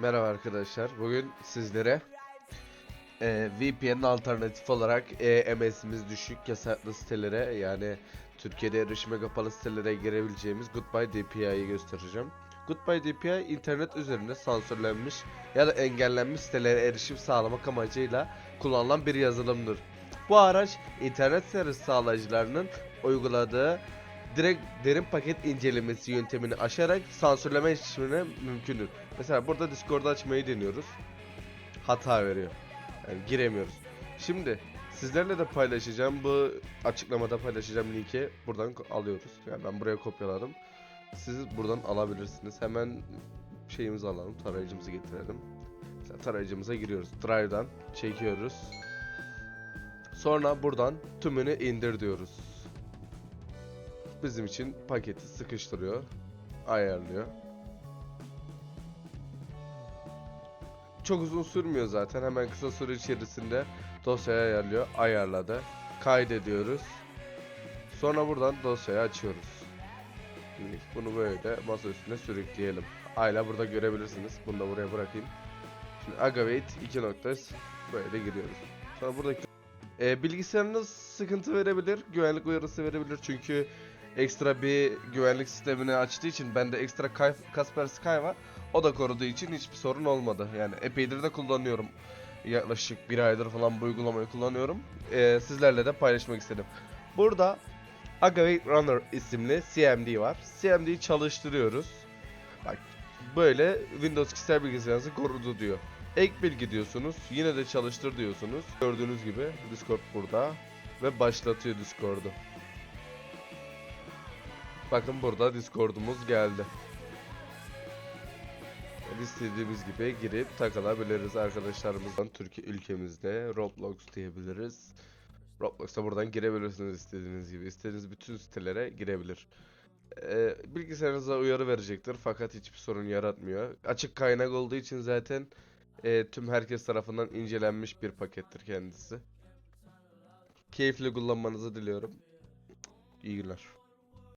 Merhaba arkadaşlar. Bugün sizlere e, VPN'in alternatif olarak EMS'imiz düşük yasaklı sitelere yani Türkiye'de erişime kapalı sitelere girebileceğimiz Goodbye DPI'yi göstereceğim. Goodbye DPI internet üzerinde sansürlenmiş ya da engellenmiş sitelere erişim sağlamak amacıyla kullanılan bir yazılımdır. Bu araç internet servis sağlayıcılarının uyguladığı direkt derin paket incelemesi yöntemini aşarak sansürleme işlemine mümkündür. Mesela burada Discord'u açmayı deniyoruz. Hata veriyor. Yani giremiyoruz. Şimdi sizlerle de paylaşacağım bu açıklamada paylaşacağım linki buradan alıyoruz. Yani ben buraya kopyaladım. Siz buradan alabilirsiniz. Hemen şeyimizi alalım. Tarayıcımızı getirelim. Mesela tarayıcımıza giriyoruz. Drive'dan çekiyoruz. Sonra buradan tümünü indir diyoruz bizim için paketi sıkıştırıyor, ayarlıyor. Çok uzun sürmüyor zaten. Hemen kısa süre içerisinde dosyayı ayarlıyor. Ayarladı. Kaydediyoruz. Sonra buradan dosyayı açıyoruz. Şimdi bunu böyle masa üstüne sürükleyelim. Ayla burada görebilirsiniz. Bunu da buraya bırakayım. Şimdi Agavate 2 noktası böyle giriyoruz. Sonra buradaki e, bilgisayarınız sıkıntı verebilir, güvenlik uyarısı verebilir çünkü ekstra bir güvenlik sistemini açtığı için bende ekstra Kasper Sky var. O da koruduğu için hiçbir sorun olmadı. Yani epeydir de kullanıyorum. Yaklaşık bir aydır falan bu uygulamayı kullanıyorum. E, sizlerle de paylaşmak istedim. Burada Agave Runner isimli CMD var. CMD'yi çalıştırıyoruz. Bak böyle Windows kişisel bilgisayarınızı korudu diyor. Ek bilgi diyorsunuz. Yine de çalıştır diyorsunuz. Gördüğünüz gibi Discord burada. Ve başlatıyor Discord'u. Bakın burada Discord'umuz geldi. İstediğimiz gibi girip takılabiliriz arkadaşlarımızdan Türkiye ülkemizde Roblox diyebiliriz. Roblox'a buradan girebilirsiniz istediğiniz gibi. İstediğiniz bütün sitelere girebilir. Ee, bilgisayarınıza uyarı verecektir fakat hiçbir sorun yaratmıyor. Açık kaynak olduğu için zaten e, tüm herkes tarafından incelenmiş bir pakettir kendisi. Keyifli kullanmanızı diliyorum. İyi günler.